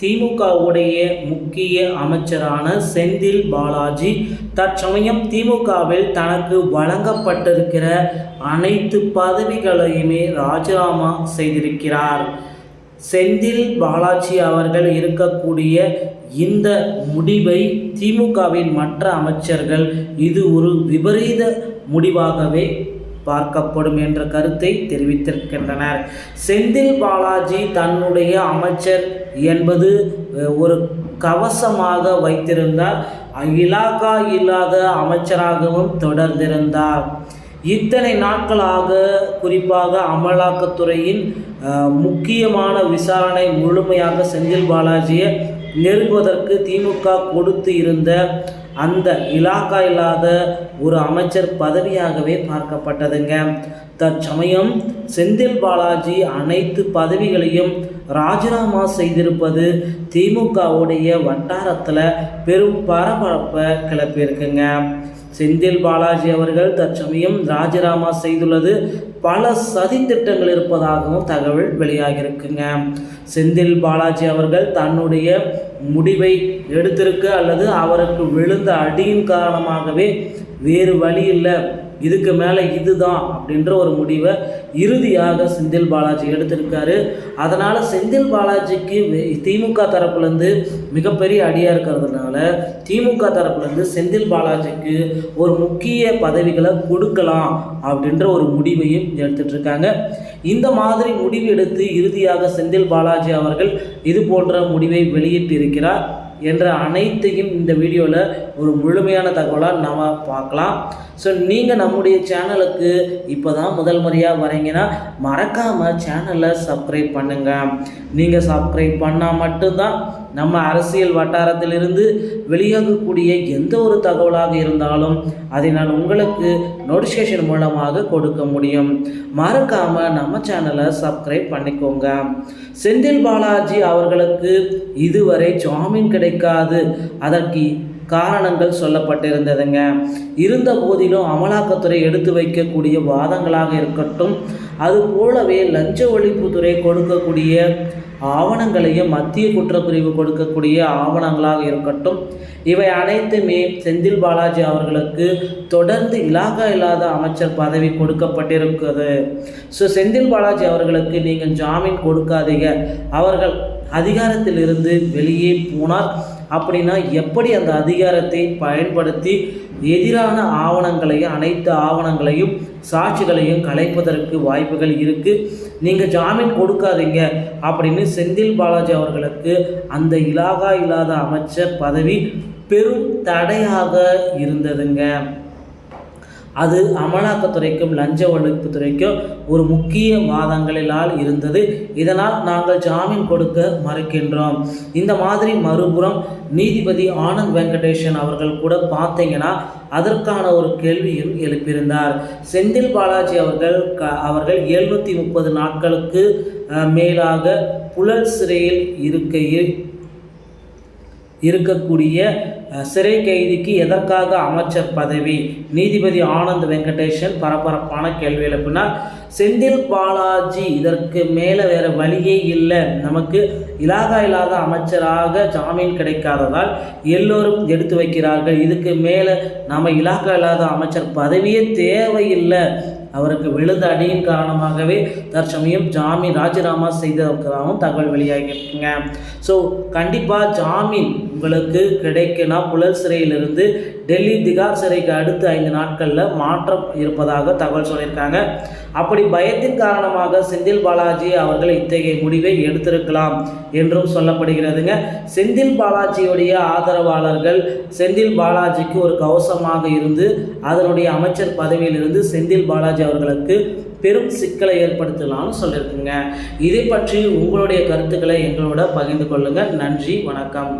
திமுகவுடைய முக்கிய அமைச்சரான செந்தில் பாலாஜி தற்சமயம் திமுகவில் தனக்கு வழங்கப்பட்டிருக்கிற அனைத்து பதவிகளையுமே ராஜினாமா செய்திருக்கிறார். செந்தில் பாலாஜி அவர்கள் இருக்கக்கூடிய இந்த முடிவை திமுகவின் மற்ற அமைச்சர்கள் இது ஒரு விபரீத முடிவாகவே பார்க்கப்படும் என்ற கருத்தை தெரிவித்திருக்கின்றனர். செந்தில் பாலாஜி தன்னுடைய அமைச்சர் என்பது ஒரு கவசமாக வைத்திருந்தார். இலாகா இல்லாத அமைச்சராகவும் தொடர்ந்திருந்தார். இத்தனை நாட்களாக குறிப்பாக அமலாக்கத்துறையின் முக்கியமான விசாரணை முழுமையாக செந்தில் பாலாஜியை நெருங்குவதற்கு திமுக கொடுத்து இருந்த அந்த இலாக்கா இல்லாத ஒரு அமைச்சர் பதவியாகவே பார்க்கப்பட்டதுங்க. தற்சமயம் செந்தில் பாலாஜி அனைத்து பதவிகளையும் ராஜினாமா செய்திருப்பது திமுகவுடைய வட்டாரத்தில் பெரும் பரபரப்பை கிளப்பியிருக்குங்க. செந்தில் பாலாஜி அவர்கள் தற்சமயம் ராஜினாமா செய்துள்ளது. பல சதித்திட்டங்கள் இருப்பதாகவும் தகவல் வெளியாகியிருக்குங்க. செந்தில் பாலாஜி அவர்கள் தன்னுடைய முடிவை எடுத்திருக்க அல்லது அவருக்கு விழுந்த அடியின் காரணமாகவே வேறு வழி இல்லை. இதுக்கு மேலே இதுதான் அப்படின்ற ஒரு முடிவை இறுதியாக செந்தில் பாலாஜி எடுத்திருக்காரு. அதனால் செந்தில் பாலாஜிக்கு திமுக தரப்புலேருந்து மிகப்பெரிய அடியாக இருக்கிறதுனால திமுக தரப்புலேருந்து செந்தில் பாலாஜிக்கு ஒரு முக்கிய பதவிகளை கொடுக்கலாம் அப்படின்ற ஒரு முடிவையும் எடுத்துட்ருக்காங்க. இந்த மாதிரி முடிவு எடுத்து இறுதியாக செந்தில் பாலாஜி அவர்கள் இது போன்ற முடிவை வெளியிட்டு இருக்கிறார் என்ற அனைத்தையும் இந்த வீடியோவில் ஒரு முழுமையான தகவலாக நம்ம பார்க்கலாம். ஸோ நீங்கள் நம்முடைய சேனலுக்கு இப்போ தான் முதல் முறையாக வரீங்கன்னா மறக்காமல் சேனலை சப்ஸ்கிரைப் பண்ணுங்கள் நீங்கள் சப்ஸ்கிரைப் பண்ணால் மட்டும்தான் நம்ம அரசியல் வட்டாரத்திலிருந்து வெளியாகக்கூடிய எந்த ஒரு தகவலாக இருந்தாலும் அதை நான் உங்களுக்கு நோட்டிஃபிகேஷன் மூலமாக கொடுக்க முடியும். மறக்காமல் நம்ம சேனலை சப்ஸ்கிரைப் பண்ணிக்கோங்க. செந்தில் பாலாஜி அவர்களுக்கு இதுவரை ஜாமீன் கிடைக்காது. அதற்கு காரணங்கள் சொல்லப்பட்டிருந்ததுங்க. இருந்த போதிலும் அமலாக்கத்துறை எடுத்து வைக்கக்கூடிய வாதங்களாக இருக்கட்டும் அது போலவே லஞ்ச ஒழிப்புத்துறை கொடுக்கக்கூடிய ஆவணங்களையும் மத்திய குற்றப்பிரிவு கொடுக்கக்கூடிய ஆவணங்களாக இருக்கட்டும். இவை அனைத்துமே செந்தில் பாலாஜி அவர்களுக்கு தொடர்ந்து இலாகா இல்லாத அமைச்சர் பதவி கொடுக்கப்பட்டிருக்கிறது. ஸோ செந்தில் பாலாஜி அவர்களுக்கு நீங்கள் ஜாமீன் கொடுக்காதீங்க. அவர்கள் அதிகாரத்திலிருந்து வெளியே போனார். அப்படின்னா எப்படி அந்த அதிகாரத்தை பயன்படுத்தி எதிரான ஆவணங்களையும் அனைத்து ஆவணங்களையும் சாட்சிகளையும் கலைப்பதற்கு வாய்ப்புகள் இருக்குது நீங்கள் ஜாமீன் கொடுக்காதீங்க அப்படின்னு செந்தில் பாலாஜி அவர்களுக்கு அந்த இலாகா இல்லாத அமைச்சர் பதவி பெரும் தடையாக இருந்ததுங்க. அது அமலாக்கத்துறைக்கும் லஞ்ச ஒழிப்புத்துறைக்கும் ஒரு முக்கிய வாதங்களிலால் இருந்தது. இதனால் நாங்கள் ஜாமீன் கொடுக்க மறுக்கின்றோம். இந்த மாதிரி மறுபுறம் நீதிபதி ஆனந்த் வெங்கடேஷன் அவர்கள் கூட பார்த்தீங்கன்னா அதற்கான ஒரு கேள்வியும் எழுப்பியிருந்தார். செந்தில் பாலாஜி அவர்கள் க அவர்கள் எழுநூற்றி முப்பது நாட்களுக்கு மேலாக புழல் சிறையில் இருக்கையில் இருக்கக்கூடிய சிறை கைதிக்கு எதற்காக அமைச்சர் பதவி? நீதிபதி ஆனந்த் வெங்கடேஷன் பரபரப்பான கேள்வி எழுப்பினார். செந்தில் பாலாஜி இதற்கு மேலே வேறு வழியே இல்லை. நமக்கு இலாகா இல்லாத அமைச்சராக ஜாமீன் கிடைக்காததால் எல்லோரும் எடுத்து வைக்கிறார்கள். இதுக்கு மேலே நம்ம இலாகா இல்லாத அமைச்சர் பதவியே தேவையில்லை. அவருக்கு விழுந்த அடியின் காரணமாகவே தற்சமயம் ஜாமீன் ராஜினாமா செய்திருக்கிறதாகவும் தகவல் வெளியாகியிருக்குங்க. ஸோ கண்டிப்பாக ஜாமீன் உங்களுக்கு கிடைக்குன்னா புழல் சிறையிலிருந்து டெல்லி திகார் சிறைக்கு அடுத்து ஐந்து நாட்களில் மாற்றம் இருப்பதாக தகவல் சொல்லியிருக்காங்க. அப்படி பயத்தின் காரணமாக செந்தில் பாலாஜி அவர்கள் இத்தகைய முடிவை எடுத்திருக்கலாம் என்றும் சொல்லப்படுகிறதுங்க. செந்தில் பாலாஜியுடைய ஆதரவாளர்கள் செந்தில் பாலாஜிக்கு ஒரு கவசமாக இருந்து அதனுடைய அமைச்சர் பதவியிலிருந்து செந்தில் பாலாஜி அவர்களுக்கு பெரும் சிக்கலை ஏற்படுத்தலாம்னு சொல்லியிருக்குங்க. இதை பற்றி உங்களுடைய கருத்துக்களை எங்களோட பகிர்ந்து கொள்ளுங்கள் நன்றி வணக்கம்.